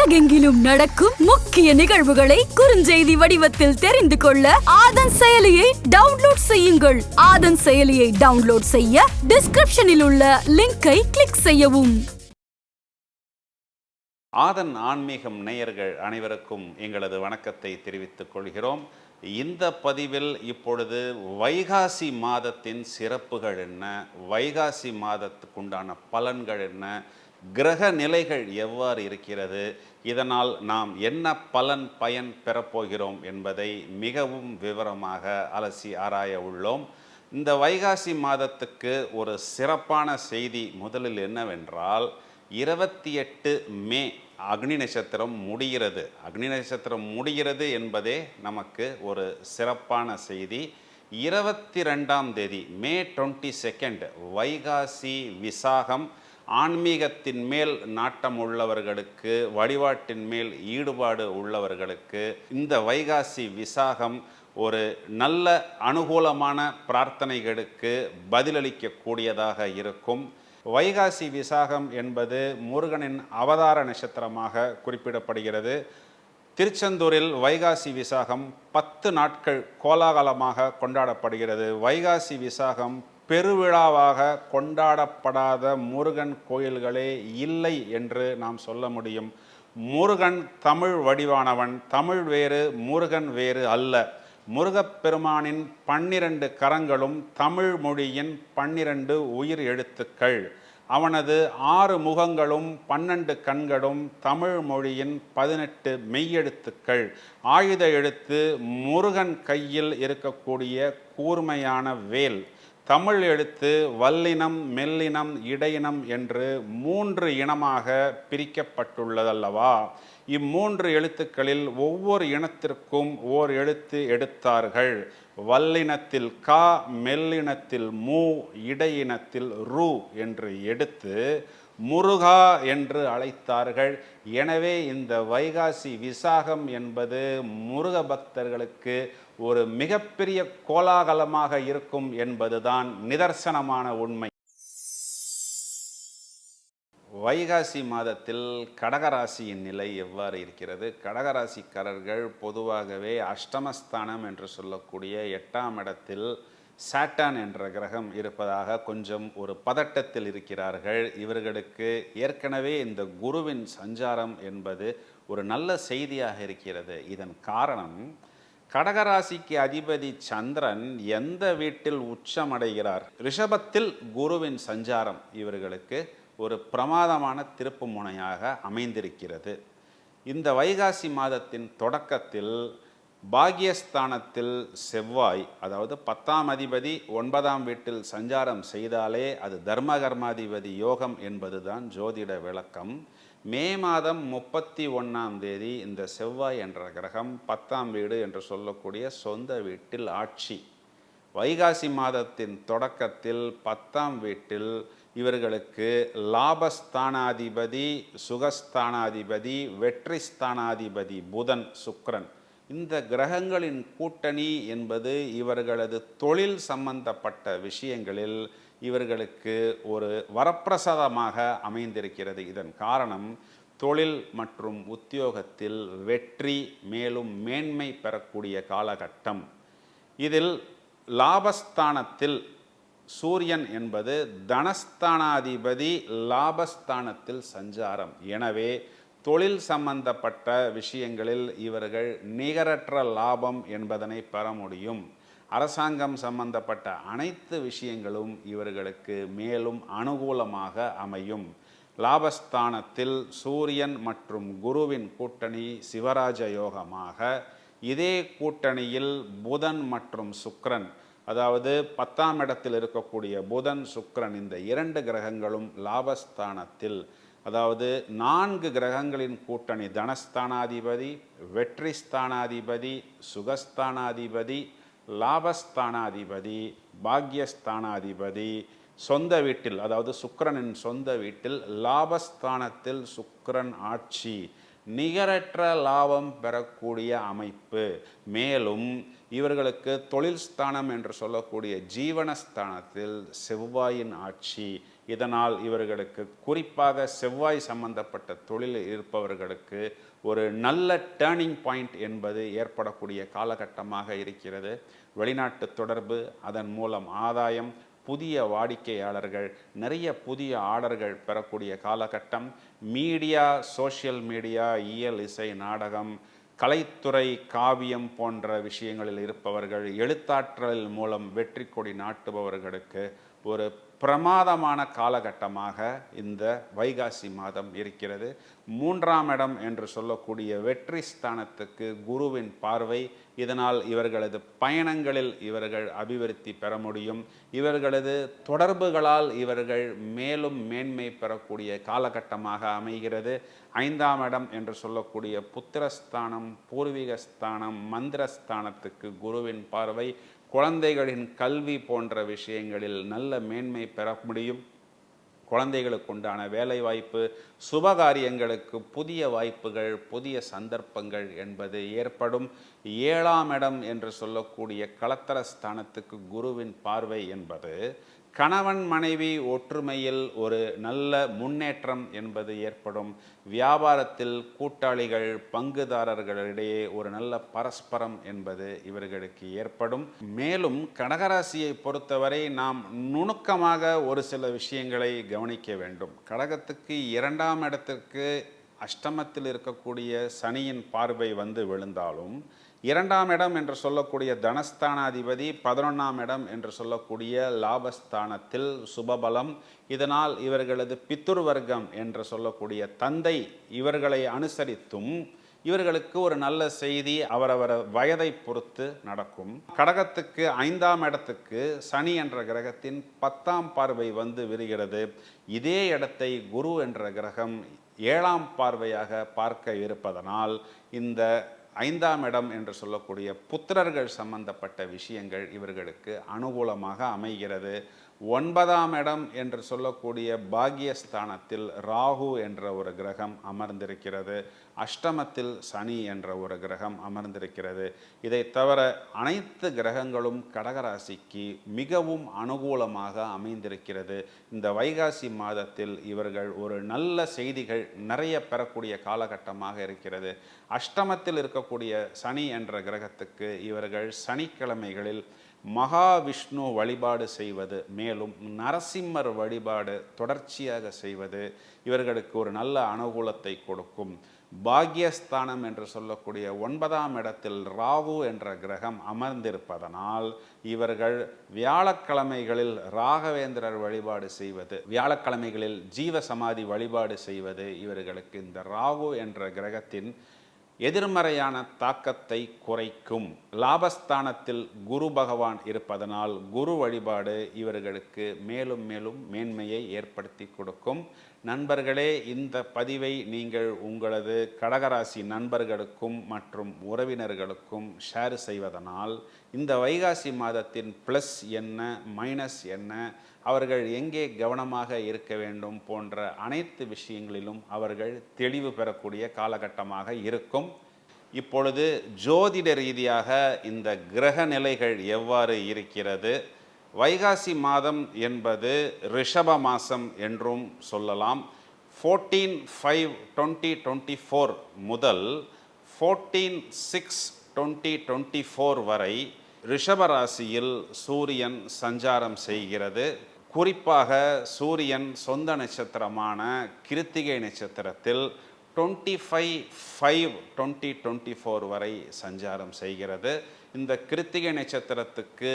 உலகெங்கிலும் நடக்கும் முக்கிய நிகழ்வுகளை குறுஞ்செய்தி வடிவத்தில் தெரிந்து கொள்ள ஆதன் செயலியை டவுன்லோட் செய்யுங்கள். ஆதன் செயலியை டவுன்லோட் செய்ய டிஸ்கிரிப்ஷனில் உள்ள லிங்கை கிளிக் செய்யவும். ஆதன் ஆன்மீகம் நேயர்கள் அனைவருக்கும் எங்களது வணக்கத்தை தெரிவித்துக் கொள்கிறோம். இந்த பதிவில் இப்பொழுது வைகாசி மாதத்தின் சிறப்புகள் என்ன? வைகாசி மாதத்துக்குண்டான பலன்கள் என்ன? கிரக நிலைகள் எவ்வாறு இருக்கிறது? இதனால் நாம் என்ன பலன் பயன் பெறப்போகிறோம் என்பதை மிகவும் விவரமாக அலசி ஆராய உள்ளோம். இந்த வைகாசி மாதத்துக்கு ஒரு சிறப்பான செய்தி முதலில் என்னவென்றால் இருபத்தி எட்டு மே அக்னி நட்சத்திரம் முடிகிறது. அக்னி நட்சத்திரம் முடிகிறது என்பதே நமக்கு ஒரு சிறப்பான செய்தி. இருபத்தி ரெண்டாம் தேதி May twenty second Vaikasi Visakam. ஆன்மீகத்தின் மேல் நாட்டம் உள்ளவர்களுக்கு வழிபாட்டின் மேல் ஈடுபாடு உள்ளவர்களுக்கு இந்த வைகாசி விசாகம் ஒரு நல்ல அனுகூலமான பிரார்த்தனைகளுக்கு பதிலளிக்கக்கூடியதாக இருக்கும். வைகாசி விசாகம் என்பது முருகனின் அவதார நட்சத்திரமாக குறிப்பிடப்படுகிறது. திருச்செந்தூரில் வைகாசி விசாகம் பத்து நாட்கள் கோலாகலமாக கொண்டாடப்படுகிறது. வைகாசி விசாகம் பெருவிழாவாக கொண்டாடப்படாத முருகன் கோயில்களே இல்லை என்று நாம் சொல்ல முடியும். முருகன் தமிழ் வடிவானவன் தமிழ் வேறு முருகன் வேறு அல்ல. முருகப்பெருமானின் பன்னிரண்டு கரங்களும் தமிழ் மொழியின் பன்னிரண்டு உயிர் எழுத்துக்கள். அவனது ஆறு முகங்களும் பன்னெண்டு கண்களும் தமிழ் மொழியின் பதினெட்டு மெய்யெழுத்துக்கள். ஆயுத எழுத்து முருகன் கையில் இருக்கக்கூடிய கூர்மையான வேல். தமிழ் எழுத்து வல்லினம் மெல்லினம் இடையினம் என்று மூன்று இனமாக பிரிக்கப்பட்டுள்ளதல்லவா? இம்மூன்று எழுத்துக்களில் ஒவ்வொரு இனத்திற்கும் ஓர் எழுத்து எடுத்தார்கள். வல்லினத்தில் கா மெல்லினத்தில் மூ இடையினத்தில் ரு என்று எடுத்து முருகா என்று அழைத்தார்கள். எனவே இந்த வைகாசி விசாகம் என்பது முருக பக்தர்களுக்கு ஒரு மிகப்பெரிய கோலாகலமாக இருக்கும் என்பதுதான் நிதர்சனமான உண்மை. வைகாசி மாதத்தில் கடகராசியின் நிலை எவ்வாறு இருக்கிறது? கடகராசிக்காரர்கள் பொதுவாகவே அஷ்டமஸ்தானம் என்று சொல்லக்கூடிய எட்டாம் இடத்தில் சாட்டான் என்ற கிரகம் இருப்பதாக கொஞ்சம் ஒரு பதட்டத்தில் இருக்கிறார்கள். இவர்களுக்கு ஏற்கனவே இந்த குருவின் சஞ்சாரம் என்பது ஒரு நல்ல செய்தியாக இருக்கிறது. இதன் காரணம் கடகராசிக்கு அதிபதி சந்திரன் எந்த வீட்டில் உச்சமடைகிறார்? ரிஷபத்தில் குருவின் சஞ்சாரம் இவர்களுக்கு ஒரு பிரமாதமான திருப்பு முனையாக அமைந்திருக்கிறது. இந்த வைகாசி மாதத்தின் தொடக்கத்தில் பாகியஸ்தானத்தில் செவ்வாய் அதாவது பத்தாம் அதிபதி ஒன்பதாம் வீட்டில் சஞ்சாரம் செய்தாலே அது தர்மகர்மாதிபதி யோகம் என்பதுதான் ஜோதிட விளக்கம். மே மாதம் முப்பத்தி ஒன்றாம் தேதி இந்த செவ்வாய் என்ற கிரகம் பத்தாம் வீடு என்று சொல்லக்கூடிய சொந்த வீட்டில் ஆட்சி. வைகாசி மாதத்தின் தொடக்கத்தில் பத்தாம் வீட்டில் இவர்களுக்கு லாபஸ்தானாதிபதி சுகஸ்தானாதிபதி வெற்றி ஸ்தானாதிபதி புதன் சுக்ரன் இந்த கிரகங்களின் கூட்டணி என்பது இவர்களது தொழில் சம்பந்தப்பட்ட விஷயங்களில் இவர்களுக்கு ஒரு வரப்பிரசாதமாக அமைந்திருக்கிறது. இதன் காரணம் தொழில் மற்றும் உத்தியோகத்தில் வெற்றி மேலும் மேன்மை பெறக்கூடிய காலகட்டம். இதில் லாபஸ்தானத்தில் சூரியன் என்பது தனஸ்தானாதிபதி லாபஸ்தானத்தில் சஞ்சாரம். எனவே தொழில் சம்பந்தப்பட்ட விஷயங்களில் இவர்கள் நிகரற்ற லாபம் என்பதனை பெற முடியும். அரசாங்கம் சம்பந்தப்பட்ட அனைத்து விஷயங்களும் இவர்களுக்கு மேலும் அனுகூலமாக அமையும். லாபஸ்தானத்தில் சூரியன் மற்றும் குருவின் கூட்டணி சிவராஜ யோகமாக. இதே கூட்டணியில் புதன் மற்றும் சுக்ரன் அதாவது பத்தாம் இடத்தில் இருக்கக்கூடிய புதன் சுக்ரன் இந்த இரண்டு கிரகங்களும் லாபஸ்தானத்தில். அதாவது நான்கு கிரகங்களின் கூட்டணி தனஸ்தானாதிபதி வெற்றி ஸ்தானாதிபதி சுகஸ்தானாதிபதி லாபஸ்தானாதிபதி பாக்யஸ்தானாதிபதி சொந்த வீட்டில் அதாவது சுக்கரனின் சொந்த வீட்டில் லாபஸ்தானத்தில் சுக்கரன் ஆட்சி நிகரற்ற லாபம் பெறக்கூடிய அமைப்பு. மேலும் இவர்களுக்கு தொழில் ஸ்தானம் என்று சொல்லக்கூடிய ஜீவனஸ்தானத்தில் செவ்வாயின் ஆட்சி. இதனால் இவர்களுக்கு குறிப்பாக செவ்வாய் சம்பந்தப்பட்ட தொழில் இருப்பவர்களுக்கு ஒரு நல்ல டேர்னிங் பாயிண்ட் என்பது ஏற்படக்கூடிய காலகட்டமாக இருக்கிறது. வெளிநாட்டு தொடர்பு அதன் மூலம் ஆதாயம் புதிய வாடிக்கையாளர்கள் நிறைய புதிய ஆர்டர்கள் பெறக்கூடிய காலகட்டம் மீடியா சோஷியல் மீடியா இயல் இசை நாடகம் கலைத்துறை காவியம் போன்ற விஷயங்களில் இருப்பவர்கள் எழுத்தாற்றல் மூலம் வெற்றி கொடி நாட்டுபவர்களுக்கு ஒரு பிரமாதமான காலகட்டமாக இந்த வைகாசி மாதம் இருக்கிறது. மூன்றாம் இடம் என்று சொல்லக்கூடிய வெற்றி ஸ்தானத்துக்கு குருவின் பார்வை. இதனால் இவர்களது பயணங்களில் இவர்கள் அபிவிருத்தி பெற முடியும். இவர்களது தொடர்புகளால் இவர்கள் மேலும் மேன்மை பெறக்கூடிய காலகட்டமாக அமைகிறது. ஐந்தாம் இடம் என்று சொல்லக்கூடிய புத்திரஸ்தானம் பூர்வீகஸ்தானம் மந்திரஸ்தானத்துக்கு குருவின் பார்வை. குழந்தைகளின் கல்வி போன்ற விஷயங்களில் நல்ல மேன்மை பெற முடியும். குழந்தைகளுக்கு உண்டான வேலைவாய்ப்பு சுபகாரியங்களுக்கு புதிய வாய்ப்புகள் புதிய சந்தர்ப்பங்கள் என்பது ஏற்படும். ஏழாம் இடம் என்று சொல்லக்கூடிய களத்தர ஸ்தானத்துக்கு குருவின் பார்வை என்பது கணவன் மனைவி ஒற்றுமையில் ஒரு நல்ல முன்னேற்றம் என்பது ஏற்படும். வியாபாரத்தில் கூட்டாளிகள் பங்குதாரர்களிடையே ஒரு நல்ல பரஸ்பரம் என்பது இவர்களுக்கு ஏற்படும். மேலும் கடகராசியை பொறுத்தவரை நாம் நுணுக்கமாக ஒரு சில விஷயங்களை கவனிக்க வேண்டும். கடகத்துக்கு இரண்டாம் இடத்திற்கு அஷ்டமத்தில் இருக்கக்கூடிய சனியின் பார்வை வந்து விழுந்தாலும் இரண்டாம் இடம் என்று சொல்லக்கூடிய தனஸ்தானாதிபதி பதினொன்றாம் இடம் என்று சொல்லக்கூடிய லாபஸ்தானத்தில் சுபபலம். இதனால் இவர்களது பித்துர் வர்க்கம் என்று சொல்லக்கூடிய தந்தை இவர்களை அனுசரித்தும் இவர்களுக்கு ஒரு நல்ல செய்தி அவரவர் வயதை பொறுத்து நடக்கும். கடகத்துக்கு ஐந்தாம் இடத்துக்கு சனி என்ற கிரகத்தின் பத்தாம் பார்வை வந்து விரிகிறது. இதே இடத்தை குரு என்ற கிரகம் ஏழாம் பார்வையாக பார்க்க இருப்பதனால் இந்த ஐந்தாம் இடம் என்று சொல்லக்கூடிய புத்திரர்கள் சம்பந்தப்பட்ட விஷயங்கள் இவர்களுக்கு அனுகூலமாக அமைகிறது. ஒன்பதாம் இடம் என்று சொல்லக்கூடிய பாக்யஸ்தானத்தில் ராகு என்ற ஒரு கிரகம் அமர்ந்திருக்கிறது. அஷ்டமத்தில் சனி என்ற ஒரு கிரகம் அமர்ந்திருக்கிறது. இதை தவிர அனைத்து கிரகங்களும் கடகராசிக்கு மிகவும் அனுகூலமாக அமைந்திருக்கிறது. இந்த வைகாசி மாதத்தில் இவர்கள் ஒரு நல்ல செய்திகள் நிறைய பெறக்கூடிய காலகட்டமாக இருக்கிறது. அஷ்டமத்தில் இருக்கக்கூடிய சனி என்ற கிரகத்துக்கு இவர்கள் சனிக்கிழமைகளில் மகாவிஷ்ணு வழிபாடு செய்வது மேலும் நரசிம்மர் வழிபாடு தொடர்ச்சியாக செய்வது இவர்களுக்கு ஒரு நல்ல அனுகூலத்தை கொடுக்கும். பாக்யஸ்தானம் என்று சொல்லக்கூடிய ஒன்பதாம் இடத்தில் ராகு என்ற கிரகம் அமர்ந்திருப்பதனால் இவர்கள் வியாழக்கிழமைகளில் ராகவேந்திரர் வழிபாடு செய்வது வியாழக்கிழமைகளில் ஜீவ சமாதி வழிபாடு செய்வது இவர்களுக்கு இந்த ராகு என்ற கிரகத்தின் எதிர்மறையான தாக்கத்தை குறைக்கும். லாபஸ்தானத்தில் குரு பகவான் இருப்பதனால் குரு வழிபாடு இவர்களுக்கு மேலும் மேலும் மேன்மையை ஏற்படுத்தி கொடுக்கும். நண்பர்களே இந்த பதிவை நீங்கள் உங்களது கடகராசி நண்பர்களுக்கும் மற்றும் உறவினர்களுக்கும் ஷேர் செய்வதனால் இந்த வைகாசி மாதத்தின் ப்ளஸ் என்ன மைனஸ் என்ன அவர்கள் எங்கே கவனமாக இருக்க வேண்டும் போன்ற அனைத்து விஷயங்களிலும் அவர்கள் தெளிவு பெறக்கூடிய காலகட்டமாக இருக்கும். இப்பொழுது ஜோதிட ரீதியாக இந்த கிரக நிலைகள் எவ்வாறு இருக்கிறது வைகாசி மாதம் என்பது ரிஷப மாதம் என்றும் சொல்லலாம். Fourteen five twenty twenty four முதல் fourteen six twenty twenty four வரை ரிஷப ராசியில் சூரியன் சஞ்சாரம் செய்கிறது. குறிப்பாக சூரியன் சொந்த நட்சத்திரமான கிருத்திகை நட்சத்திரத்தில் twenty five five twenty twenty four வரை சஞ்சாரம் செய்கிறது. இந்த கிருத்திகை நட்சத்திரத்துக்கு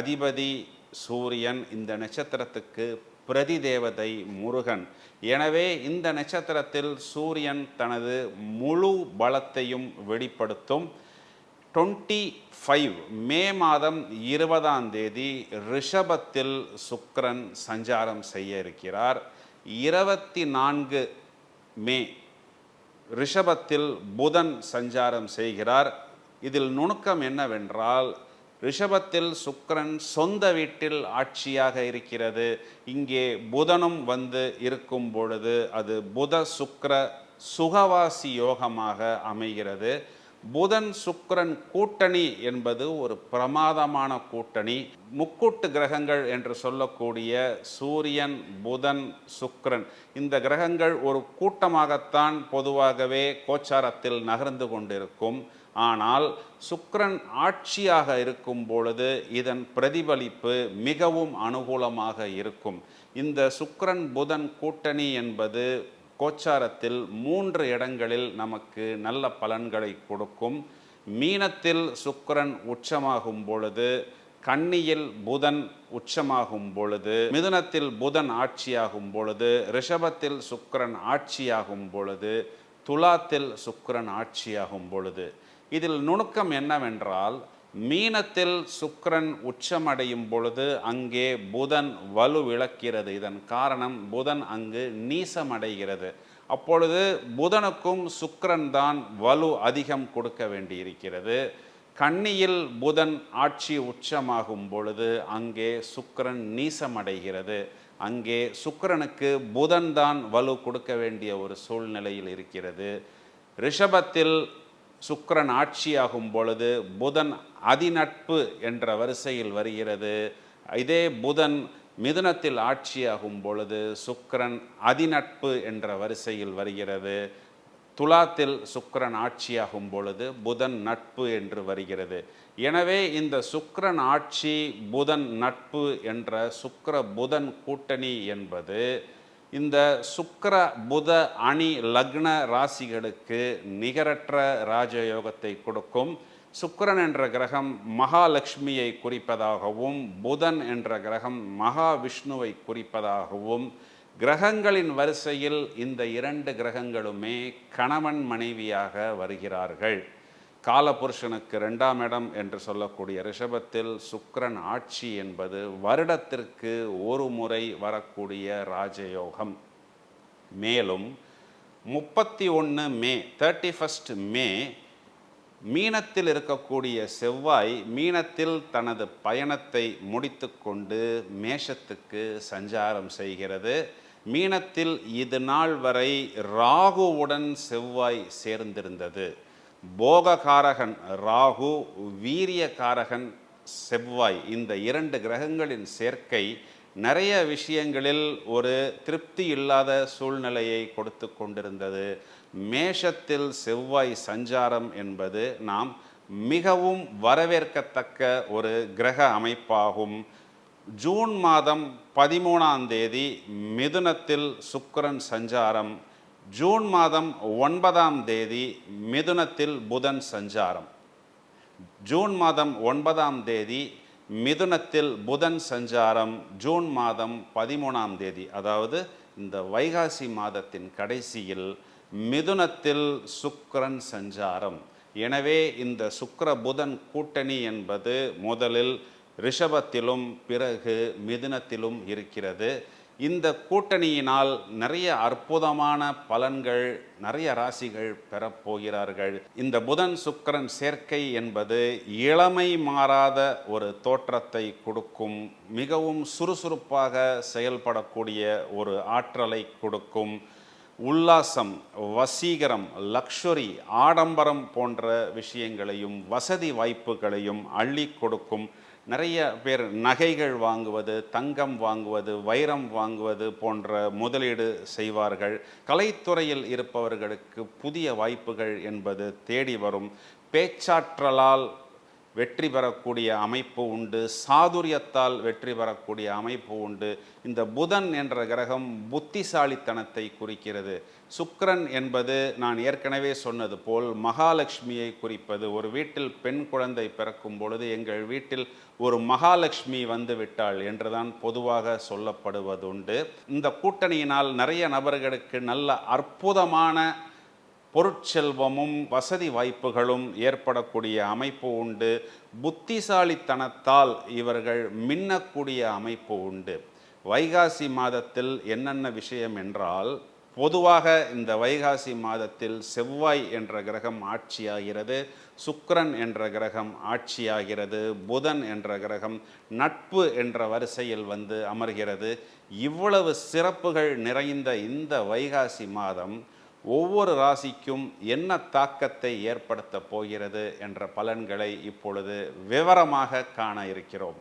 அதிபதி சூரியன் இந்த நட்சத்திரத்துக்கு பிரதி தேவதை முருகன். எனவே இந்த நட்சத்திரத்தில் சூரியன் தனது முழு பலத்தையும் வெளிப்படுத்தும். டுவெண்ட்டி ஃபைவ் மே மாதம் இருபதாம் தேதி ரிஷபத்தில் சுக்கரன் சஞ்சாரம் செய்ய இருக்கிறார். இருபத்தி நான்கு மே ரிஷபத்தில் புதன் சஞ்சாரம் செய்கிறார். இதில் நுணுக்கம் என்னவென்றால் ரிஷபத்தில் சுக்கரன் சொந்த வீட்டில் ஆட்சியாக இருக்கிறது. இங்கே புதனும் வந்து இருக்கும் பொழுது அது புத சுக்கர சுகவாசி யோகமாக அமைகிறது. புதன் சுக்கரன் கூட்டணி என்பது ஒரு பிரமாதமான கூட்டணி. முக்கூட்டு கிரகங்கள் என்று சொல்லக்கூடிய சூரியன் புதன் சுக்கிரன் இந்த கிரகங்கள் ஒரு கூட்டமாகத்தான் பொதுவாகவே கோச்சாரத்தில் நகர்ந்து கொண்டிருக்கும். ஆனால் சுக்கரன் ஆட்சியாக இருக்கும் பொழுது இதன் பிரதிபலிப்பு மிகவும் அனுகூலமாக இருக்கும். இந்த சுக்கரன் புதன் கூட்டணி என்பது கோச்சாரத்தில் மூன்று இடங்களில் நமக்கு நல்ல பலன்களை கொடுக்கும். மீனத்தில் சுக்கரன் உச்சமாகும் பொழுது கன்னியில் புதன் உச்சமாகும் பொழுது மிதுனத்தில் புதன் ஆட்சியாகும் பொழுது ரிஷபத்தில் சுக்கரன் ஆட்சியாகும் பொழுது துலாத்தில் சுக்கரன் ஆட்சியாகும் பொழுது. இதில் நுணுக்கம் என்னவென்றால் மீனத்தில் சுக்கரன் உச்சமடையும் பொழுது அங்கே புதன் வலுவிழக்கிறது இதன் காரணம் புதன் அங்கு நீசமடைகிறது. அப்பொழுது புதனுக்கும் சுக்கரன் தான் வலு அதிகம் கொடுக்க வேண்டியிருக்கிறது. கன்னியில் புதன் ஆட்சி உச்சமாகும் பொழுது அங்கே சுக்கிரன் நீசமடைகிறது. அங்கே சுக்கரனுக்கு புதன் தான் வலு கொடுக்க வேண்டிய ஒரு சூழ்நிலையில் இருக்கிறது. ரிஷபத்தில் சுக்கரன் ஆட்சியாகும் பொழுது புதன் அதிநட்பு என்ற வரிசையில் வருகிறது. இதே புதன் மிதுனத்தில் ஆட்சியாகும் பொழுது சுக்கரன் அதிநட்பு என்ற வரிசையில் வருகிறது. துலாத்தில் சுக்கரன் ஆட்சியாகும் பொழுது புதன் நட்பு என்று வருகிறது. எனவே இந்த சுக்கரன் ஆட்சி புதன் நட்பு என்ற சுக்கர புதன் கூட்டணி என்பது இந்த சுக்கர புத அணி லக்ன ராசிகளுக்கு நிகரற்ற ராஜயோகத்தை கொடுக்கும். சுக்கரன் என்ற கிரகம் மகாலட்சுமியை குறிப்பதாகவும் புதன் என்ற கிரகம் மகாவிஷ்ணுவை குறிப்பதாகவும் கிரகங்களின் வரிசையில் இந்த இரண்டு கிரகங்களுமே கணவன் மனைவியாக வருகிறார்கள். காலபுருஷனுக்கு ரெண்டாம் இடம் என்று சொல்லக்கூடிய ரிஷபத்தில் சுக்கரன் ஆட்சி என்பது வருடத்திற்கு ஒரு முறை வரக்கூடிய ராஜயோகம். மேலும் முப்பத்தி ஒன்று மே தேர்ட்டி ஃபஸ்ட் மே மீனத்தில் இருக்கக்கூடிய செவ்வாய் மீனத்தில் தனது பயணத்தை முடித்துக்கொண்டு மேஷத்துக்கு சஞ்சாரம் செய்கிறது. மீனத்தில் இது நாள் வரை ராகுவுடன் செவ்வாய் சேர்ந்திருந்தது. போககாரகன் ராகு வீரியகாரகன் செவ்வாய். இந்த இரண்டு கிரகங்களின் சேர்க்கை நிறைய விஷயங்களில் ஒரு திருப்தி இல்லாத சூழ்நிலையை கொடுத்து கொண்டிருந்தது. மேஷத்தில் செவ்வாய் சஞ்சாரம் என்பது நாம் மிகவும் வரவேற்கத்தக்க ஒரு கிரக அமைப்பாகும். ஜூன் மாதம் பதிமூணாம் தேதி மிதுனத்தில் சுக்கரன் சஞ்சாரம். ஜூன் மாதம் ஒன்பதாம் தேதி மிதுனத்தில் புதன் சஞ்சாரம். ஜூன் மாதம் ஒன்பதாம் தேதி மிதுனத்தில் புதன் சஞ்சாரம் ஜூன் மாதம் பதிமூணாம் தேதி. அதாவது இந்த வைகாசி மாதத்தின் கடைசியில் மிதுனத்தில் சுக்கரன் சஞ்சாரம். எனவே இந்த சுக்கர புதன் கூட்டணி என்பது முதலில் ரிஷபத்திலும் பிறகு மிதுனத்திலும் இருக்கிறது. இந்த கூட்டணியினால் நிறைய அற்புதமான பலன்கள் நிறைய ராசிகள் பெறப்போகிறார்கள் இந்த புதன் சுக்கிரன் சேர்க்கை என்பது இளமை மாறாத ஒரு தோற்றத்தை கொடுக்கும் மிகவும் சுறுசுறுப்பாக செயல்படக்கூடிய ஒரு ஆற்றலை கொடுக்கும். உல்லாசம் வசீகரம் லக்ஷுரி ஆடம்பரம் போன்ற விஷயங்களையும் வசதி வாய்ப்புகளையும் அள்ளி கொடுக்கும். நிறைய பேர் நகைகள் வாங்குவது தங்கம் வாங்குவது வைரம் வாங்குவது போன்ற முதலீடு செய்வார்கள். கலைத்துறையில் இருப்பவர்களுக்கு புதிய வாய்ப்புகள் என்பது தேடி வரும். பேச்சாற்றலால் வெற்றி பெறக்கூடிய அமைப்பு உண்டு. சாதுரியத்தால் வெற்றி பெறக்கூடிய அமைப்பு உண்டு. இந்த புதன் என்ற கிரகம் புத்திசாலித்தனத்தை குறிக்கிறது. சுக்ரன் என்பது நான் ஏற்கனவே சொன்னது போல் மகாலட்சுமியை குறிப்பது. ஒரு வீட்டில் பெண் குழந்தை பிறக்கும் பொழுது எங்கள் வீட்டில் ஒரு மகாலட்சுமி வந்து விட்டாள் என்றுதான் பொதுவாக சொல்லப்படுவதுண்டு. இந்த கூட்டணியினால் நிறைய நபர்களுக்கு நல்ல அற்புதமான பொருட்செல்வமும் வசதி வாய்ப்புகளும் ஏற்படக்கூடிய அமைப்பு உண்டு. புத்திசாலித்தனத்தால் இவர்கள் மின்னக்கூடிய அமைப்பு உண்டு. வைகாசி மாதத்தில் என்னென்ன விஷயம் என்றால் பொதுவாக இந்த வைகாசி மாதத்தில் செவ்வாய் என்ற கிரகம் ஆட்சியாகிறது சுக்கரன் என்ற கிரகம் ஆட்சியாகிறது புதன் என்ற கிரகம் நட்பு என்ற வரிசையில் வந்து அமர்கிறது. இவ்வளவு சிறப்புகள் நிறைந்த இந்த வைகாசி மாதம் ஒவ்வொரு ராசிக்கும் என்ன தாக்கத்தை ஏற்படுத்த போகிறது என்ற பலன்களை இப்பொழுது விவரமாக காண இருக்கிறோம்.